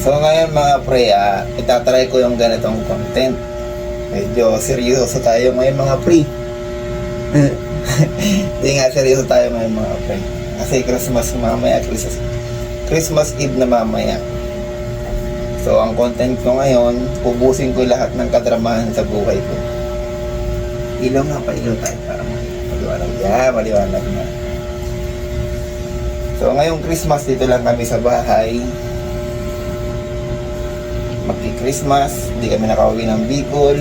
So ngayon mga pre, ah, itatry ko yung ganitong content. Medyo seryoso tayo ngayon mga pre. Hindi nga seryoso tayo ngayon mga pre. Kasi Christmas mamaya, Christmas, Christmas Eve na mamaya. So ang content ko ngayon, ubusin ko lahat ng kadramahan sa buhay ko. Ilaw nga pa, ilaw tayo para maliwanag. Yeah, maliwanag na. So ngayong Christmas dito lang kami sa bahay. Magki-Christmas, hindi kami nakauwi ng Bicol.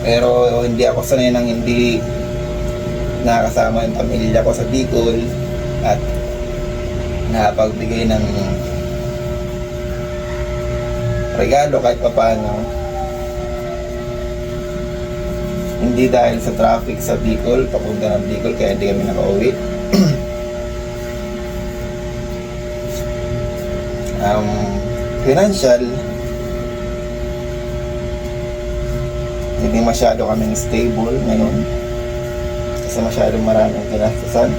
Pero hindi ako sanay nang hindi nakakasama yung pamilya ko sa Bicol at nakapagbigay ng regalo kahit papaano. Hindi dahil sa traffic sa Bicol, papunta ng Bicol, kaya hindi kami nakauwi. um, financial, hindi masyado kaming stable ngayon. Kasi masyadong maraming ginastusan.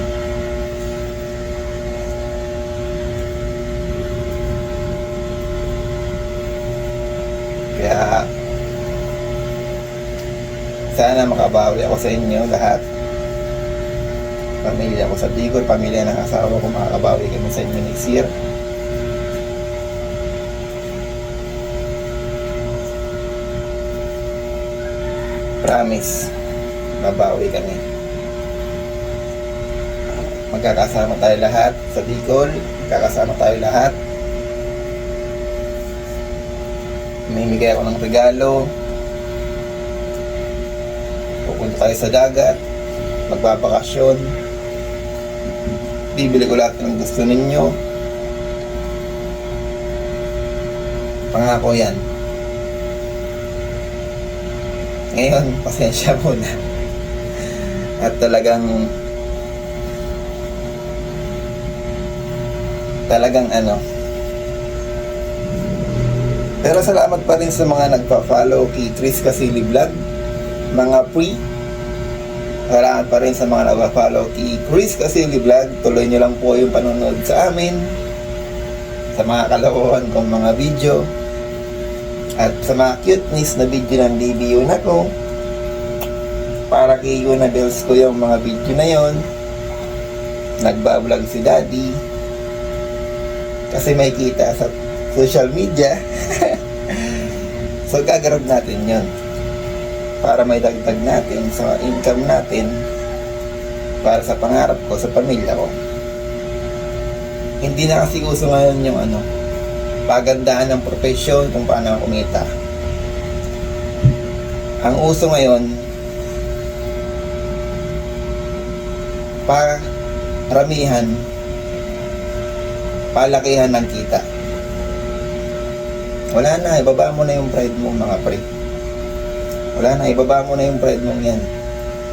Kaya sana makabawi ako sa inyo lahat. Pamilya ko sa Bicol, pamilya ng asawa ko, makakabawi kami sa inyo next year. Promise, babawi kami. Magkakasama tayo lahat sa Bicol, magkakasama tayo lahat. Mamimigay ako ng regalo. Pupunta tayo sa dagat, magbabakasyon. Bibili ko lahat ng gusto ninyo. Pangako yan. Ngayon, pasensya muna. At talagang talagang ano. Pero salamat pa rin sa mga nagpa-follow kay Tris Casili Vlog. Mga pre salamat pa rin sa mga nagpa-follow kay Chris Casili Vlog. Tuloy nyo lang po yung panonood sa amin. Sa mga kalokohan kong mga video at sa mga cuteness na video ng DBU na ko para kay Yuna Bells ko yung mga video na yon. Nagbablog si Daddy. Kasi may kita sa social media. So gagarap natin yon para may dagdag natin sa income natin. Para sa pangarap ko sa pamilya ko. Hindi na kasi uso ngayon yung ano pagandaan ng profesyon kung paano kumita. Ang uso ngayon paramihan palakihan ng kita. Wala na, ibaba mo na yung pride mo mga pre. Wala na, ibaba mo na yung pride mo yan.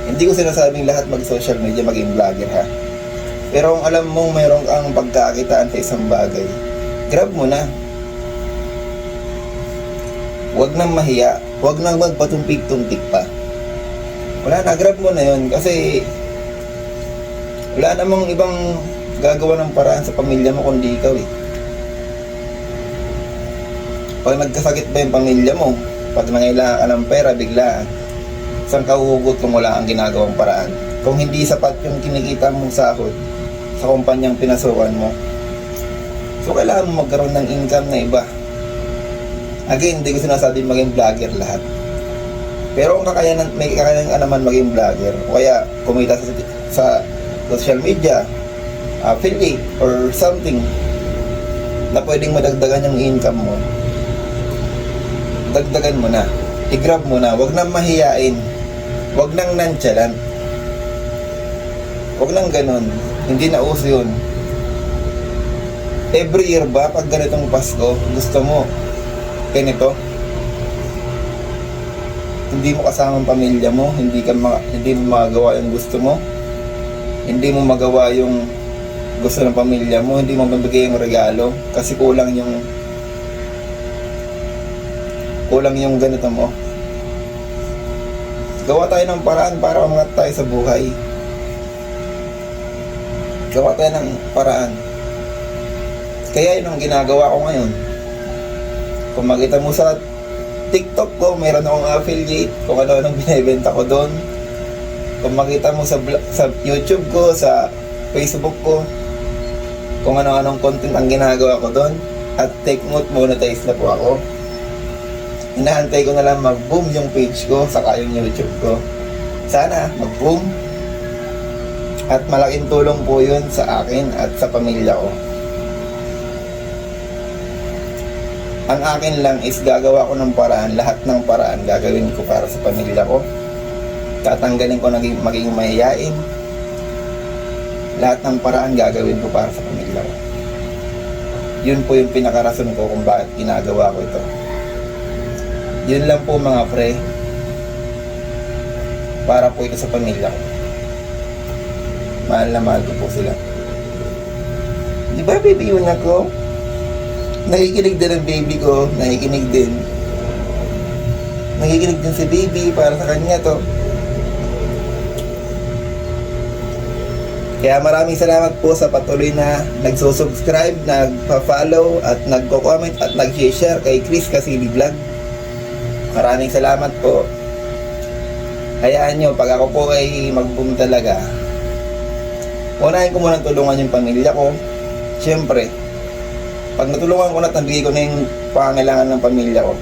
Hindi ko sinasabing lahat mag social media maging vlogger ha? Pero kung alam mong mayroon kang pagkakitaan sa isang bagay grab mo na. Huwag nang mahiya. Huwag nang magpatumpik-tumpik pa. Wala na, grab mo na yun. Kasi wala namang ibang gagawa ng paraan sa pamilya mo kundi ikaw eh. Pag nagkasakit ba yung pamilya mo, pag nangailangan ka ng pera, biglaan, isang kahugot kung wala ang ginagawang paraan. Kung hindi sapat yung kinikita mong sahod sa kumpanyang pinasukan mo, so kailangan mo magkaroon ng income na iba. Again, hindi ko sinasabi maging vlogger lahat. Pero kung kakayanan, may kakayanan ka naman maging vlogger, o kaya kumita sa, sa social media, affiliate or something na pwedeng madagdagan yung income mo dagdagan mo na. I-grab mo na. Wag nang mahiyain. Wag nang nantsalan wag nang ganon hindi na uso yun every year ba pag ganitong Pasko gusto mo ganito hindi mo kasama ang pamilya mo hindi ka ma- hindi mo magawa yung gusto mo hindi mo magawa yung gusto ng pamilya mo, hindi mo mabigay yung regalo kasi kulang yung kulang yung ganito mo. Gawa tayo ng paraan para umangat tayo sa buhay. Gawa tayo ng paraan. Kaya yun ang ginagawa ko ngayon. Kung makita mo sa TikTok ko, mayroon akong affiliate kung ano anong binibenta ko doon. Kung makita mo sa, sa YouTube ko, sa Facebook ko, kung ano-anong content ang ginagawa ko doon. At take note, monetize na po ako. Inaantay ko na lang mag-boom yung page ko, saka yung YouTube ko. Sana mag-boom. At malaking tulong po yun sa akin at sa pamilya ko. Ang akin lang is gagawa ko ng paraan, lahat ng paraan gagawin ko para sa pamilya ko. Tatanggalin ko naging maging mahiyain. Lahat ng paraan gagawin ko para sa pamilya ko. Yun po yung pinakarason ko kung bakit ginagawa ko ito. Yun lang po mga pre. Para po ito sa pamilya ko. Mahal na mahal ko po sila. Di ba baby yun ako? Nakikinig din ang baby ko. Nakikinig din. Nakikinig din si baby para sa kanya to. Kaya maraming salamat po sa patuloy na nagsusubscribe, nagpa-follow at nagko-comment at nag-share kay Chris Casili Vlog. Maraming salamat po. Hayaan nyo, pag ako po ay mag-boom talaga, unahin ko muna tulungan yung pamilya ko. Siyempre, pag natulungan ko na at nabigay ko na yung pangangailangan ng pamilya ko,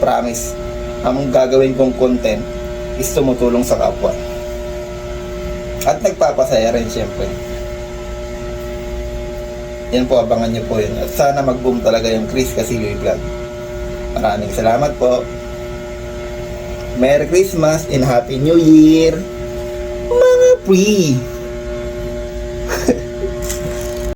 promise, ang gagawin kong content is tumutulong sa kapwa. At nagpapasaya rin siyempre. Yan po, abangan nyo po yun. At sana mag-boom talaga yung Chris Casillo Vlog. Maraming salamat po. Merry Christmas and Happy New Year! Mga pre!